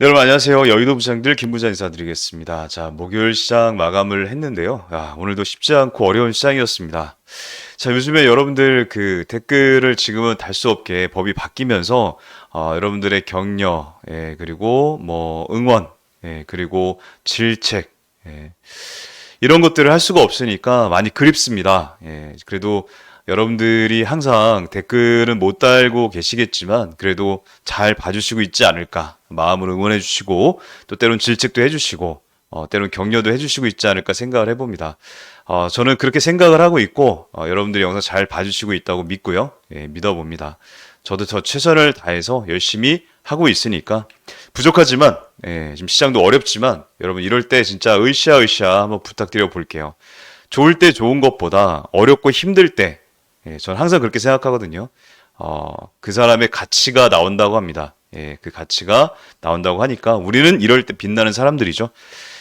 네, 여러분 안녕하세요. 여의도 부장들 김부장 인사드리겠습니다. 자, 목요일 시장 마감을 했는데요. 아, 오늘도 쉽지 않고 어려운 시장이었습니다. 자, 요즘에 여러분들 그 댓글을 지금은 달 수 없게 법이 바뀌면서 어, 여러분들의 격려, 예, 그리고 뭐 응원, 예, 그리고 질책, 예, 이런 것들을 할 수가 없으니까 많이 그립습니다. 예, 그래도 여러분들이 항상 댓글은 못 달고 계시겠지만 그래도 잘 봐주시고 있지 않을까 마음으로 응원해 주시고 또 때론 질책도 해 주시고 어, 때론 격려도 해주시고 있지 않을까 생각을 해봅니다. 어, 저는 그렇게 생각을 하고 있고 어, 여러분들이 영상 잘 봐주시고 있다고 믿고요. 예, 믿어봅니다. 저도 저 최선을 다해서 열심히 하고 있으니까 부족하지만 예, 지금 시장도 어렵지만 여러분 이럴 때 진짜 으쌰으쌰 한번 부탁드려 볼게요. 좋을 때 좋은 것보다 어렵고 힘들 때 예, 저는 항상 그렇게 생각하거든요. 어, 그 사람의 가치가 나온다고 합니다. 예, 그 가치가 나온다고 하니까 우리는 이럴 때 빛나는 사람들이죠.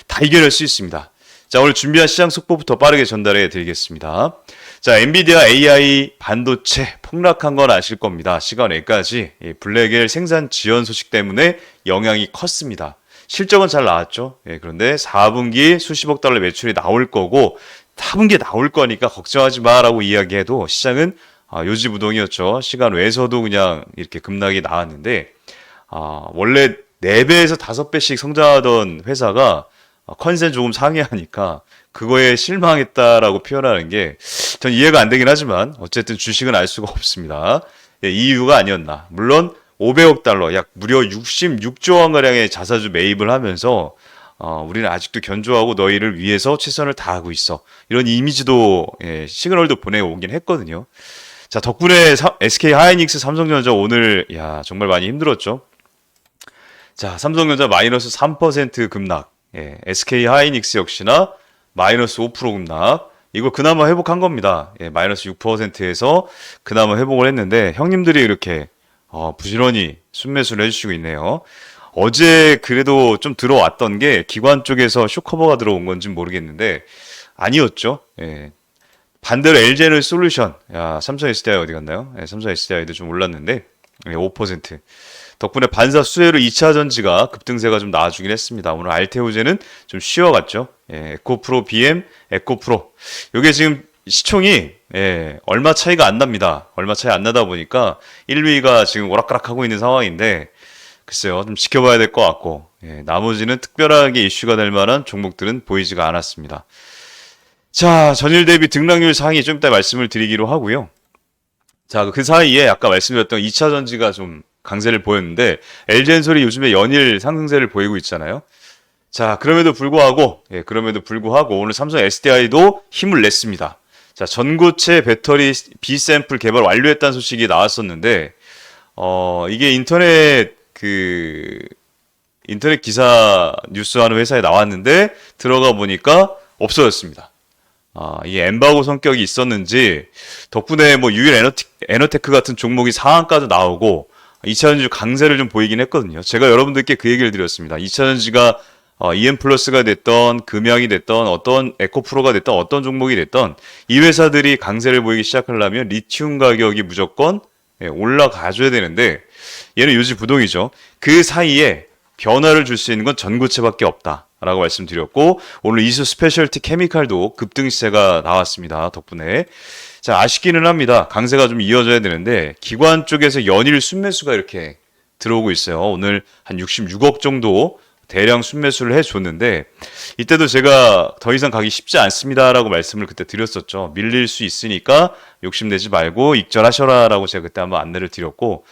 다 이겨낼 수 있습니다. 자, 오늘 준비한 시장 속보부터 빠르게 전달해 드리겠습니다. 자, 엔비디아 AI 반도체 폭락한 건 아실 겁니다. 시간 외까지 예, 블랙엘 생산 지연 소식 때문에 영향이 컸습니다. 실적은 잘 나왔죠. 예, 그런데 4분기 수십억 달러 매출이 나올 거고 4분기에 나올 거니까 걱정하지 마라고 이야기해도 시장은 아, 요지부동이었죠. 시간 외에서도 그냥 이렇게 급락이 나왔는데 아, 원래 4배에서 5배씩 성장하던 회사가 어, 컨센 조금 상회하니까 그거에 실망했다라고 표현하는 게 전 이해가 안 되긴 하지만 어쨌든 주식은 알 수가 없습니다. 예, 이 이유가 아니었나. 물론 500억 달러, 약 무려 66조 원가량의 자사주 매입을 하면서 어, 우리는 아직도 견조하고 너희를 위해서 최선을 다하고 있어. 이런 이미지도 예, 시그널도 보내오긴 했거든요. 자 덕분에 사, SK 하이닉스, 삼성전자 오늘 야 정말 많이 힘들었죠. 자 삼성전자 마이너스 3% 급락, 예, SK 하이닉스 역시나 마이너스 5% 급락. 이거 그나마 회복한 겁니다. 예, 마이너스 6%에서 그나마 회복을 했는데 형님들이 이렇게 어, 부지런히 순매수를 해주시고 있네요. 어제 그래도 좀 들어왔던 게 기관 쪽에서 쇼커버가 들어온 건지 모르겠는데 아니었죠. 예. 반대로 LG에너지 솔루션, 야, 삼성 SDI 어디 갔나요? 예, 삼성 SDI도 좀 올랐는데 예, 5%. 덕분에 반사 수혜로 2차 전지가 급등세가 좀 나와주긴 했습니다. 오늘 알테오제는 좀 쉬어갔죠. 예, 에코프로 BM, 에코프로. 요게 지금 시총이 예, 얼마 차이가 안 납니다. 얼마 차이 안 나다 보니까 1위가 지금 오락가락하고 있는 상황인데 글쎄요, 좀 지켜봐야 될 것 같고 예, 나머지는 특별하게 이슈가 될 만한 종목들은 보이지가 않았습니다. 자, 전일 대비 등락률 상위 좀 이따 말씀을 드리기로 하고요. 자, 그 사이에 아까 말씀드렸던 2차 전지가 좀 강세를 보였는데 LG엔솔이 요즘에 연일 상승세를 보이고 있잖아요. 자, 그럼에도 불구하고 예, 그럼에도 불구하고 오늘 삼성 SDI도 힘을 냈습니다. 자, 전고체 배터리 B 샘플 개발 완료했다는 소식이 나왔었는데 어, 이게 인터넷 그 인터넷 기사 뉴스하는 회사에 나왔는데 들어가 보니까 없어졌습니다. 아, 이게 엠바고 성격이 있었는지 덕분에 뭐 유일 에너테크 같은 종목이 상한가도 나오고 2차전지 강세를 좀 보이긴 했거든요. 제가 여러분들께 그 얘기를 드렸습니다. 2차전지가 어, EM 플러스가 됐던 금양이 됐던 어떤 에코프로가 됐던 어떤 종목이 됐던 이 회사들이 강세를 보이기 시작하려면 리튬 가격이 무조건 예, 올라가줘야 되는데 얘는 요지 부동이죠. 그 사이에 변화를 줄 수 있는 건 전고체밖에 없다. 라고 말씀드렸고 오늘 이수 스페셜티 케미칼도 급등 시세가 나왔습니다. 덕분에 자 아쉽기는 합니다. 강세가 좀 이어져야 되는데 기관 쪽에서 연일 순매수가 이렇게 들어오고 있어요. 오늘 한 66억 정도 대량 순매수를 해줬는데 이때도 제가 더 이상 가기 쉽지 않습니다라고 말씀을 그때 드렸었죠. 밀릴 수 있으니까 욕심내지 말고 익절하셔라라고 제가 그때 한번 안내를 드렸고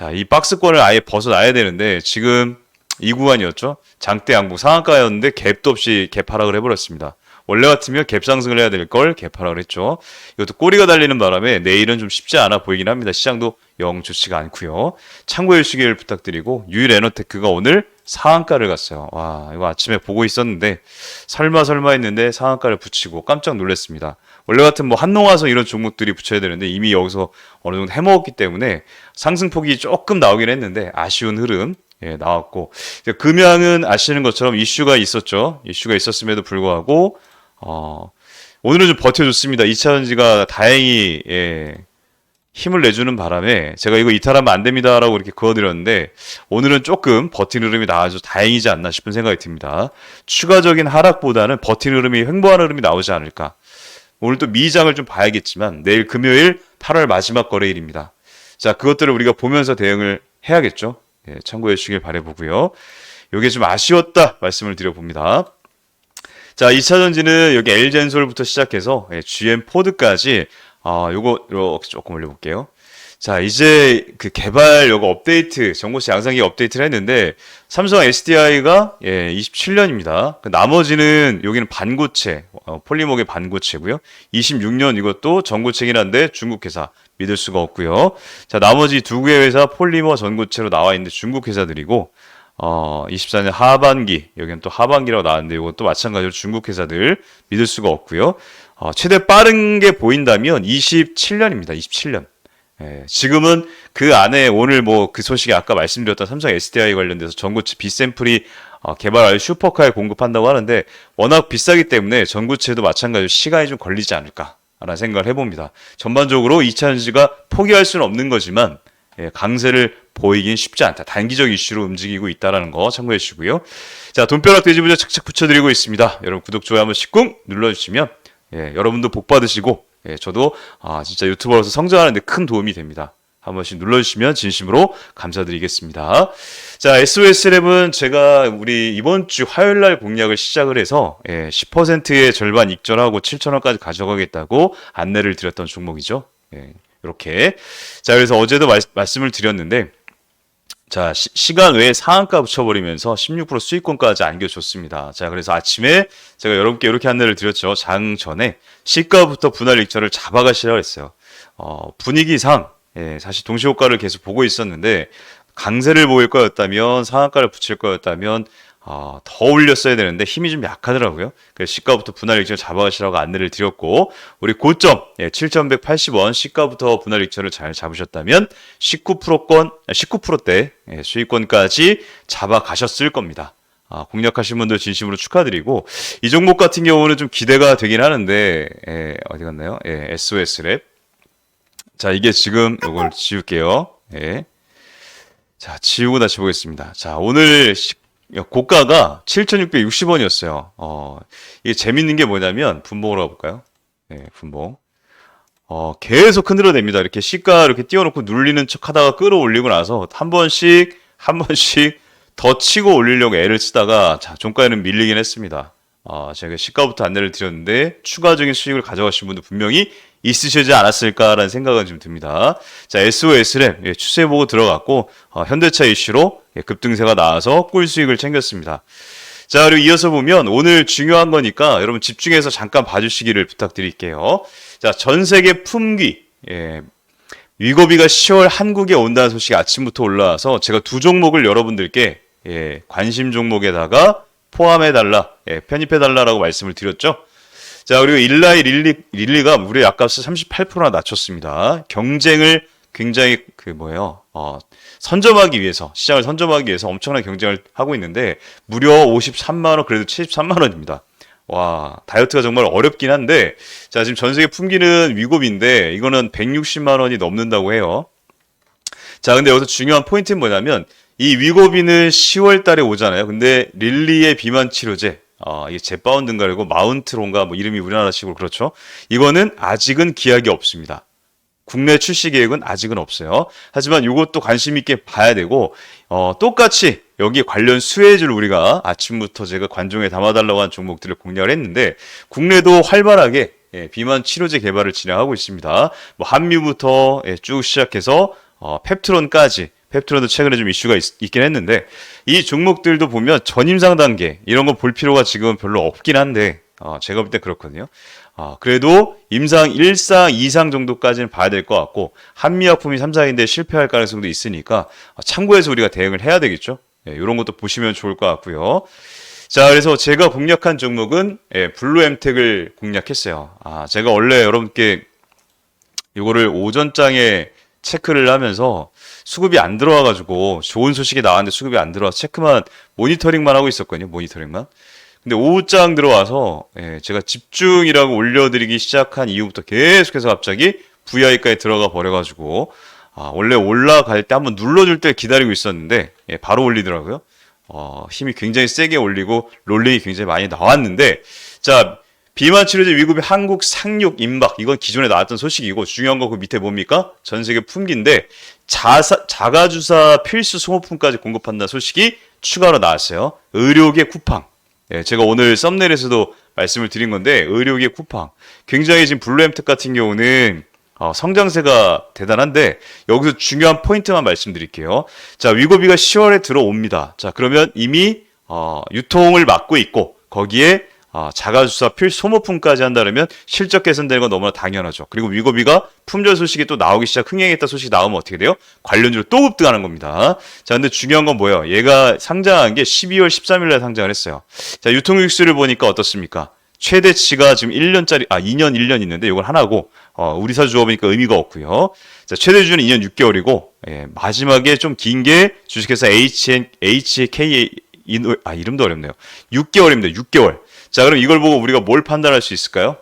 자 이 박스권을 아예 벗어나야 되는데 지금 이 구간이었죠. 장대 양봉 상한가였는데 갭도 없이 갭 하락을 해버렸습니다. 원래 같으면 갭 상승을 해야 될 걸 갭 하락을 했죠. 이것도 꼬리가 달리는 바람에 내일은 좀 쉽지 않아 보이긴 합니다. 시장도 영 좋지가 않고요. 참고해 주시길 부탁드리고 유일 에너테크가 오늘 상한가를 갔어요. 와 이거 아침에 보고 있었는데 설마 설마 했는데 상한가를 붙이고 깜짝 놀랐습니다. 원래 같은 뭐 한농화성 이런 종목들이 붙여야 되는데 이미 여기서 어느 정도 해먹었기 때문에 상승폭이 조금 나오긴 했는데 아쉬운 흐름 예, 나왔고 금양은 아시는 것처럼 이슈가 있었죠. 이슈가 있었음에도 불구하고 어, 오늘은 좀 버텨줬습니다. 2차 전지가 다행히 예, 힘을 내주는 바람에 제가 이거 이탈하면 안 됩니다라고 이렇게 그어드렸는데 오늘은 조금 버틴 흐름이 나와서 다행이지 않나 싶은 생각이 듭니다. 추가적인 하락보다는 버틴 흐름이 횡보하는 흐름이 나오지 않을까. 오늘 또 미장을 좀 봐야겠지만 내일 금요일 8월 마지막 거래일입니다. 자, 그것들을 우리가 보면서 대응을 해야겠죠. 예, 참고해 주시길 바라보고요. 요게 좀 아쉬웠다 말씀을 드려봅니다. 자, 2차 전지는 여기 엘젠솔부터 시작해서 예, GM 포드까지 아, 요거 이렇게 조금 올려볼게요. 자, 이제 그 개발 요거 업데이트, 정보시 양상기 업데이트를 했는데 삼성 SDI가 예, 27년입니다. 그 나머지는 여기는 반고체, 어, 폴리목의 반고체고요. 26년 이것도 전고체긴 한데 중국 회사 믿을 수가 없고요. 자, 나머지 두 개의 회사 폴리머 전고체로 나와 있는데 중국 회사들이고 어, 24년 하반기, 여기는 또 하반기라고 나왔는데 이것도 마찬가지로 중국 회사들 믿을 수가 없고요. 어, 최대 빠른 게 보인다면 27년입니다. 27년. 예, 지금은 그 안에 오늘 뭐 그 소식이 아까 말씀드렸던 삼성 SDI 관련돼서 전고체 비샘플이 어, 개발할 슈퍼카에 공급한다고 하는데 워낙 비싸기 때문에 전고체도 마찬가지로 시간이 좀 걸리지 않을까라는 생각을 해봅니다. 전반적으로 2차 전지가 포기할 수는 없는 거지만 예, 강세를 보이긴 쉽지 않다. 단기적 이슈로 움직이고 있다라는 거 참고해 주시고요. 자, 돈벼락 돼지부자 착착 붙여드리고 있습니다. 여러분 구독, 좋아요 한 번 씩 꾹 눌러주시면 예, 여러분도 복 받으시고 예, 저도 아, 진짜 유튜버로서 성장하는데 큰 도움이 됩니다. 한 번씩 눌러주시면 진심으로 감사드리겠습니다. 자, SOS랩은 제가 우리 이번 주 화요일 날 공략을 시작을 해서 예, 10%의 절반 익절하고 7,000원까지 가져가겠다고 안내를 드렸던 종목이죠. 예, 이렇게. 자, 그래서 어제도 말, 말씀을 드렸는데 자, 시, 간 외에 상한가 붙여버리면서 16% 수익권까지 안겨줬습니다. 자, 그래서 아침에 제가 여러분께 이렇게 안내를 드렸죠. 장 전에 시가부터 분할 익절을 잡아가시라고 했어요. 어, 분위기상, 예, 사실 동시효과를 계속 보고 있었는데, 강세를 보일 거였다면, 상한가를 붙일 거였다면, 어, 더 올렸어야 되는데 힘이 좀 약하더라고요. 그래서 시가부터 분할 익절 잡아가시라고 안내를 드렸고 우리 고점 예, 7,180원 시가부터 분할 익절을 잘 잡으셨다면 19%권 19%대 예, 수익권까지 잡아가셨을 겁니다. 아, 공략하신 분들 진심으로 축하드리고 이 종목 같은 경우는 좀 기대가 되긴 하는데 예, 어디 갔나요? 예, SOS랩 자 이게 지금 이걸 지울게요. 예. 자 지우고 다시 보겠습니다. 자 오늘 시, 고가가 7,660원이었어요. 어, 이게 재밌는 게 뭐냐면 분봉으로 가볼까요? 네, 분봉. 어, 계속 흔들어냅니다. 이렇게 시가 이렇게 띄워놓고 눌리는 척 하다가 끌어올리고 나서 한 번씩, 한 번씩 더 치고 올리려고 애를 쓰다가 자, 종가에는 밀리긴 했습니다. 아, 제가 시가부터 안내를 드렸는데 추가적인 수익을 가져가신 분도 분명히 있으시지 않았을까라는 생각은 좀 듭니다. 자, SOS랩 예, 추세 보고 들어갔고 어, 현대차 이슈로 예, 급등세가 나와서 꿀 수익을 챙겼습니다. 자, 그리고 이어서 보면 오늘 중요한 거니까 여러분 집중해서 잠깐 봐주시기를 부탁드릴게요. 자, 전 세계 품귀 예, 위고비가 10월 한국에 온다는 소식이 아침부터 올라와서 제가 두 종목을 여러분들께 예, 관심 종목에다가 포함해달라, 예, 편입해달라라고 말씀을 드렸죠. 자, 그리고 일라이 릴리, 릴리가 무려 약값을 38%나 낮췄습니다. 경쟁을 굉장히 그 뭐예요, 어, 선점하기 위해서, 시장을 선점하기 위해서 엄청난 경쟁을 하고 있는데, 무려 53만 원, 그래도 73만 원입니다. 와, 다이어트가 정말 어렵긴 한데, 자, 지금 전 세계 품기는 위급인데, 이거는 160만 원이 넘는다고 해요. 자, 근데 여기서 중요한 포인트는 뭐냐면, 이 위고비는 10월 달에 오잖아요. 근데 릴리의 비만 치료제, 어, 이게 제바운드인가 그리고 마운트론가 뭐 이름이 우리나라식으로 그렇죠. 이거는 아직은 기약이 없습니다. 국내 출시 계획은 아직은 없어요. 하지만 이것도 관심 있게 봐야 되고 어, 똑같이 여기 관련 수혜주를 우리가 아침부터 제가 관종에 담아달라고 한 종목들을 공략을 했는데 국내도 활발하게 예, 비만 치료제 개발을 진행하고 있습니다. 뭐 한미부터 예, 쭉 시작해서 어, 펩트론까지 펩트론도 최근에 좀 이슈가 있, 긴 했는데 이 종목들도 보면 전임상 단계 이런 거 볼 필요가 지금 별로 없긴 한데 어, 제가 볼 때 그렇거든요. 어, 그래도 임상 1상, 2상 정도까지는 봐야 될 것 같고 한미약품이 3, 4인데 실패할 가능성도 있으니까 어, 참고해서 우리가 대응을 해야 되겠죠. 예, 이런 것도 보시면 좋을 것 같고요. 자, 그래서 제가 공략한 종목은 예, 블루엠텍을 공략했어요. 아, 제가 원래 여러분께 이거를 오전장에 체크를 하면서 수급이 안 들어와가지고 좋은 소식이 나왔는데 수급이 안 들어와서 체크만 모니터링만 하고 있었거든요. 모니터링만. 근데 오후장 들어와서 예, 제가 집중이라고 올려드리기 시작한 이후부터 계속해서 갑자기 VI까지 들어가 버려가지고 아, 원래 올라갈 때 한번 눌러줄 때 기다리고 있었는데 예, 바로 올리더라고요. 어, 힘이 굉장히 세게 올리고 롤링이 굉장히 많이 나왔는데 자 비만 치료제 위급이 한국 상륙 임박 이건 기존에 나왔던 소식이고 중요한 거 그 밑에 뭡니까 전 세계 품기인데 자사, 자가주사 필수 소모품까지 공급한다는 소식이 추가로 나왔어요. 의료계 쿠팡 예, 제가 오늘 썸네일에서도 말씀을 드린 건데 의료계 쿠팡 굉장히 지금 블루엠텍 같은 경우는 어, 성장세가 대단한데 여기서 중요한 포인트만 말씀드릴게요. 자 위고비가 10월에 들어옵니다. 자 그러면 이미 어, 유통을 막고 있고 거기에 어, 자가주사 필 소모품까지 한다면 실적 개선되는 건 너무나 당연하죠. 그리고 위고비가 품절 소식이 또 나오기 시작 흥행했다 소식이 나오면 어떻게 돼요? 관련주로 또 급등하는 겁니다. 자, 근데 중요한 건 뭐예요? 얘가 상장한 게 12월 13일에 상장을 했어요. 자, 유통육수를 보니까 어떻습니까? 최대치가 지금 1년짜리, 아, 2년, 1년 있는데 이걸 하나고, 어, 우리 사 주어 보니까 의미가 없고요. 자, 최대 주는 2년 6개월이고, 예, 마지막에 좀 긴 게 주식회사 HN, HK, 인, 아, 이름도 어렵네요. 6개월입니다. 6개월. 자, 그럼 이걸 보고 우리가 뭘 판단할 수 있을까요?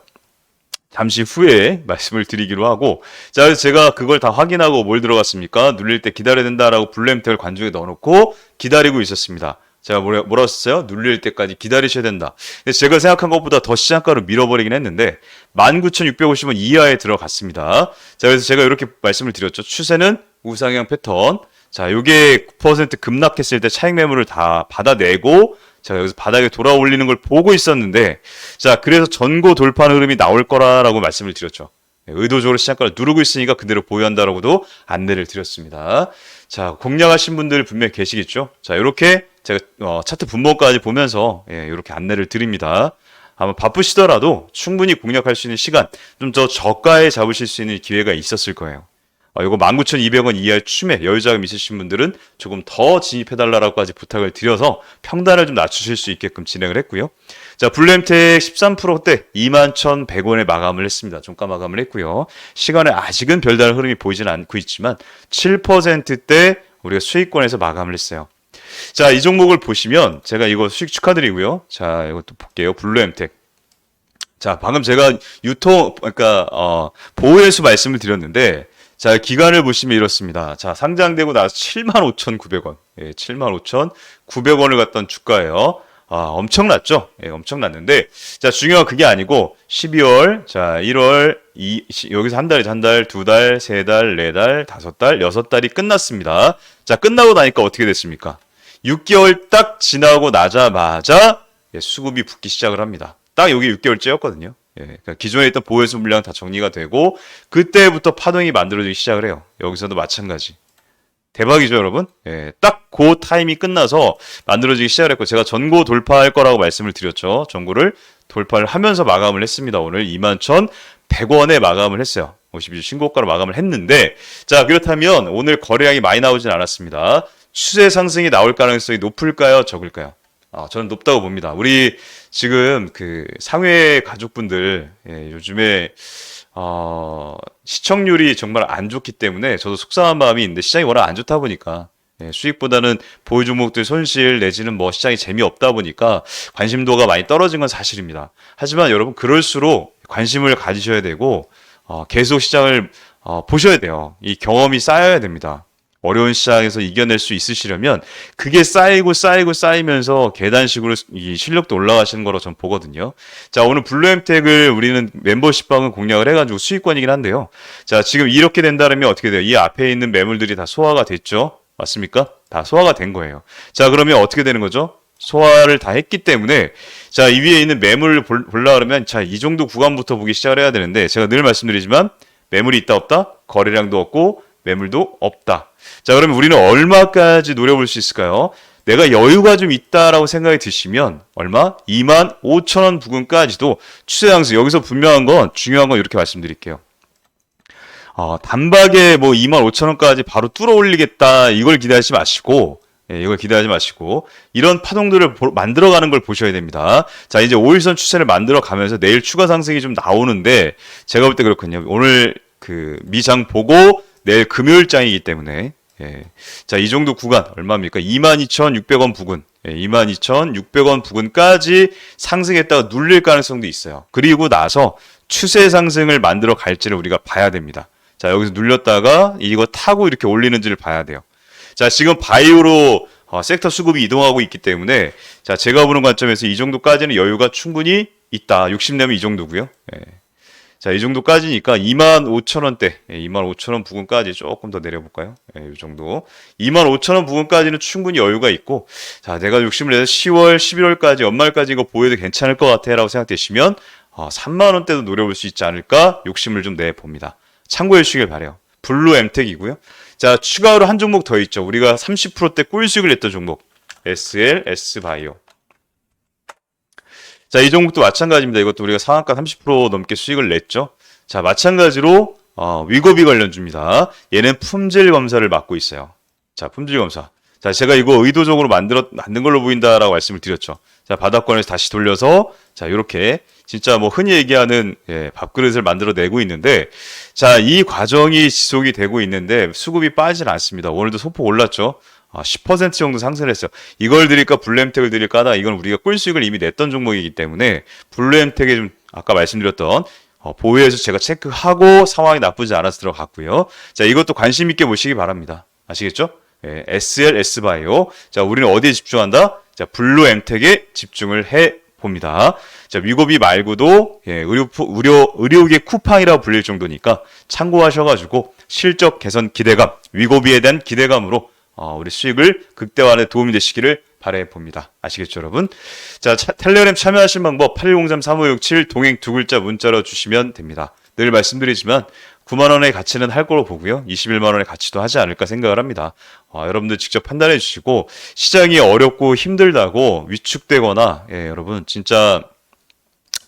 잠시 후에 말씀을 드리기로 하고. 자 그래서 제가 그걸 다 확인하고 뭘 들어갔습니까? 눌릴 때 기다려야 된다라고 블루엠텍을 관중에 넣어놓고 기다리고 있었습니다. 제가 뭐라, 뭐라 했어요? 눌릴 때까지 기다리셔야 된다. 근데 제가 생각한 것보다 더 시장가로 밀어버리긴 했는데 19,650원 이하에 들어갔습니다. 자 그래서 제가 이렇게 말씀을 드렸죠. 추세는 우상향 패턴 자 요게 9% 급락했을 때 차익 매물을 다 받아내고 제가 여기서 바닥에 돌아 올리는 걸 보고 있었는데 자 그래서 전고 돌파 흐름이 나올 거라라고 말씀을 드렸죠. 네, 의도적으로 시장가를 누르고 있으니까 그대로 보유한다라고도 안내를 드렸습니다. 자 공략하신 분들 분명히 계시겠죠. 자 이렇게 제가 어, 차트 분모까지 보면서 예, 이렇게 안내를 드립니다. 아마 바쁘시더라도 충분히 공략할 수 있는 시간 좀 더 저가에 잡으실 수 있는 기회가 있었을 거예요. 어, 이거 19,200원 이하의 추매 여유자금 있으신 분들은 조금 더 진입해달라고까지 부탁을 드려서 평단을 좀 낮추실 수 있게끔 진행을 했고요. 자, 블루엠텍 13%대 21,100원에 마감을 했습니다. 종가 마감을 했고요. 시간에 아직은 별다른 흐름이 보이지는 않고 있지만 7%대 우리가 수익권에서 마감을 했어요. 자, 이 종목을 보시면 제가 이거 수익 축하드리고요. 자, 이것도 볼게요. 블루엠텍. 자, 방금 제가 유통, 그러니까, 어, 보호회수 말씀을 드렸는데, 자, 기간을 보시면 이렇습니다. 자, 상장되고 나서 75,900원. 예, 75,900원을 갔던 주가예요. 아, 엄청났죠? 예, 엄청났는데, 자, 중요한 그게 아니고, 12월, 자, 1월, 이, 시, 여기서 한 달이죠. 한 달, 두 달, 세 달, 네 달, 다섯 달, 여섯 달이 끝났습니다. 자, 끝나고 나니까 어떻게 됐습니까? 6개월 딱 지나고 나자마자, 예, 수급이 붙기 시작을 합니다. 딱 여기 6개월째였거든요. 예, 그러니까 기존에 있던 보호수 물량 다 정리가 되고 그때부터 파동이 만들어지기 시작을 해요. 여기서도 마찬가지. 대박이죠, 여러분? 예, 딱 그 타임이 끝나서 만들어지기 시작을 했고 제가 전고 돌파할 거라고 말씀을 드렸죠. 전고를 돌파를 하면서 마감을 했습니다. 오늘 21,100원에 마감을 했어요. 52주 신고가로 마감을 했는데 자, 그렇다면 오늘 거래량이 많이 나오진 않았습니다. 추세 상승이 나올 가능성이 높을까요? 적을까요? 아, 저는 높다고 봅니다. 우리 지금 그 상회 가족분들 예, 요즘에 어, 시청률이 정말 안 좋기 때문에 저도 속상한 마음이 있는데 시장이 워낙 안 좋다 보니까 예, 수익보다는 보유 종목들 손실 내지는 뭐 시장이 재미없다 보니까 관심도가 많이 떨어진 건 사실입니다. 하지만 여러분 그럴수록 관심을 가지셔야 되고 어, 계속 시장을 어, 보셔야 돼요. 이 경험이 쌓여야 됩니다. 어려운 시장에서 이겨낼 수 있으시려면 그게 쌓이고 쌓이고 쌓이면서 계단식으로 이 실력도 올라가시는 거로 전 보거든요. 자, 오늘 블루엠텍을 우리는 멤버십방을 공략을 해가지고 수익권이긴 한데요. 자, 지금 이렇게 된다면 어떻게 돼요? 이 앞에 있는 매물들이 다 소화가 됐죠? 맞습니까? 다 소화가 된 거예요. 자, 그러면 어떻게 되는 거죠? 소화를 다 했기 때문에 자, 이 위에 있는 매물을 볼라 그러면 자, 이 정도 구간부터 보기 시작을 해야 되는데 제가 늘 말씀드리지만 매물이 있다 없다? 거래량도 없고 매물도 없다. 자, 그러면 우리는 얼마까지 노려볼 수 있을까요? 내가 여유가 좀 있다라고 생각이 드시면 얼마? 2만 5천 원 부근까지도 추세 상승. 여기서 분명한 건 중요한 건 이렇게 말씀드릴게요. 어, 단박에 뭐 2만 5천 원까지 바로 뚫어 올리겠다 이걸 기대하지 마시고 예, 이걸 기대하지 마시고 이런 파동들을 보, 만들어가는 걸 보셔야 됩니다. 자 이제 5일선 추세를 만들어 가면서 내일 추가 상승이 좀 나오는데 제가 볼 때 그렇거든요. 오늘 그 미장 보고 내일 금요일장이기 때문에 예. 자, 이 정도 구간 얼마입니까? 22,600원 부근. 예, 22,600원 부근까지 상승했다가 눌릴 가능성도 있어요. 그리고 나서 추세 상승을 만들어 갈지를 우리가 봐야 됩니다. 자, 여기서 눌렸다가 이거 타고 이렇게 올리는지를 봐야 돼요. 자, 지금 바이오로 어, 섹터 수급이 이동하고 있기 때문에 자, 제가 보는 관점에서 이 정도까지는 여유가 충분히 있다. 60내면 이 정도고요. 예. 자, 이 정도까지니까 25,000원대, 예, 25,000원 부근까지 조금 더 내려볼까요? 예, 이 정도. 25,000원 부근까지는 충분히 여유가 있고, 자, 내가 욕심을 내서 10월, 11월까지, 연말까지 이거 보여도 괜찮을 것 같아 라고 생각되시면, 어, 3만원대도 노려볼 수 있지 않을까 욕심을 좀 내봅니다. 참고해 주시길 바래요 블루 엠텍이고요. 자, 추가로 한 종목 더 있죠. 우리가 30%대 꿀수익을 냈던 종목. SL, S바이오. 자, 이 종목도 마찬가지입니다. 이것도 우리가 상한가 30% 넘게 수익을 냈죠. 자, 마찬가지로 어, 위고비 관련주입니다. 얘는 품질 검사를 맡고 있어요. 자, 품질 검사. 자, 제가 이거 의도적으로 만들었 만든 걸로 보인다라고 말씀을 드렸죠. 자, 바닥권에서 다시 돌려서 자, 이렇게 진짜 뭐 흔히 얘기하는 예, 밥그릇을 만들어 내고 있는데 자, 이 과정이 지속이 되고 있는데 수급이 빠지질 않습니다. 오늘도 소폭 올랐죠. 아, 10% 정도 상승을 했어요. 이걸 드릴까 블루엠텍을 드릴까 하다 이건 우리가 꿀 수익을 이미 냈던 종목이기 때문에 블루엠텍에 좀 아까 말씀드렸던 어, 보유해서 제가 체크하고 상황이 나쁘지 않아서 들어갔고요. 자, 이것도 관심 있게 보시기 바랍니다. 아시겠죠? 예, SL, S바이오. 자, 우리는 어디에 집중한다? 자, 블루엠텍에 집중을 해 봅니다. 자, 위고비 말고도 예, 의료 의료 의료계 쿠팡이라고 불릴 정도니까 참고하셔 가지고 실적 개선 기대감, 위고비에 대한 기대감으로 어, 우리 수익을 극대화하는 데 도움이 되시기를 바래 봅니다. 아시겠죠, 여러분? 자, 차, 텔레그램 참여하실 방법 8103-3567 동행 두 글자 문자로 주시면 됩니다. 늘 말씀드리지만 9만 원의 가치는 할 거로 보고요. 21만 원의 가치도 하지 않을까 생각을 합니다. 어, 여러분들 직접 판단해 주시고 시장이 어렵고 힘들다고 위축되거나 예, 여러분 진짜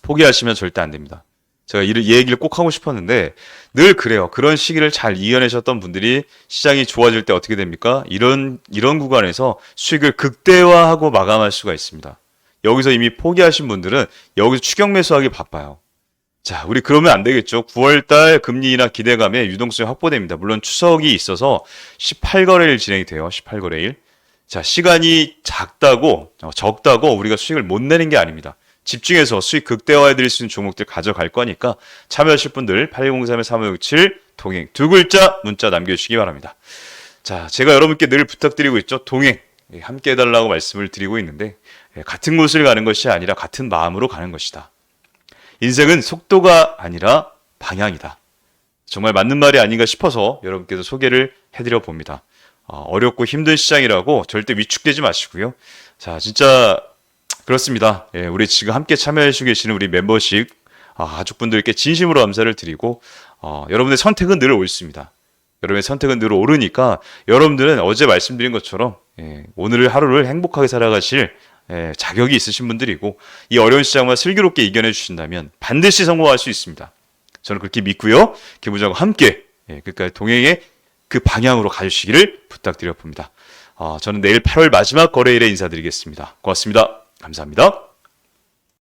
포기하시면 절대 안 됩니다. 제가 이 얘기를 꼭 하고 싶었는데 늘 그래요. 그런 시기를 잘 이겨내셨던 분들이 시장이 좋아질 때 어떻게 됩니까? 이런 이런 구간에서 수익을 극대화하고 마감할 수가 있습니다. 여기서 이미 포기하신 분들은 여기서 추격 매수하기 바빠요. 자, 우리 그러면 안 되겠죠. 9월 달 금리 인하 기대감에 유동성이 확보됩니다. 물론 추석이 있어서 18거래일 진행이 돼요. 18거래일. 자, 시간이 작다고, 어, 적다고 우리가 수익을 못 내는 게 아닙니다. 집중해서 수익 극대화해 드릴 수 있는 종목들 가져갈 거니까 참여하실 분들 8203-3567 동행 두 글자 문자 남겨주시기 바랍니다. 자, 제가 여러분께 늘 부탁드리고 있죠. 동행 예, 함께 해달라고 말씀을 드리고 있는데 예, 같은 곳을 가는 것이 아니라 같은 마음으로 가는 것이다. 인생은 속도가 아니라 방향이다. 정말 맞는 말이 아닌가 싶어서 여러분께서 소개를 해드려 봅니다. 어, 어렵고 힘든 시장이라고 절대 위축되지 마시고요. 자, 진짜 그렇습니다. 예, 우리 지금 함께 참여해주고 계시는 우리 멤버십 아, 가족분들께 진심으로 감사를 드리고 어, 여러분의 선택은 늘 옳습니다. 여러분의 선택은 늘 옳으니까 여러분들은 어제 말씀드린 것처럼 예, 오늘 하루를 행복하게 살아가실 예, 자격이 있으신 분들이고 이 어려운 시장만 슬기롭게 이겨내 주신다면 반드시 성공할 수 있습니다. 저는 그렇게 믿고요. 기부장과 함께 예, 끝까지 동행의 그 방향으로 가주시기를 부탁드려 봅니다. 어, 저는 내일 8월 마지막 거래일에 인사드리겠습니다. 고맙습니다. 감사합니다.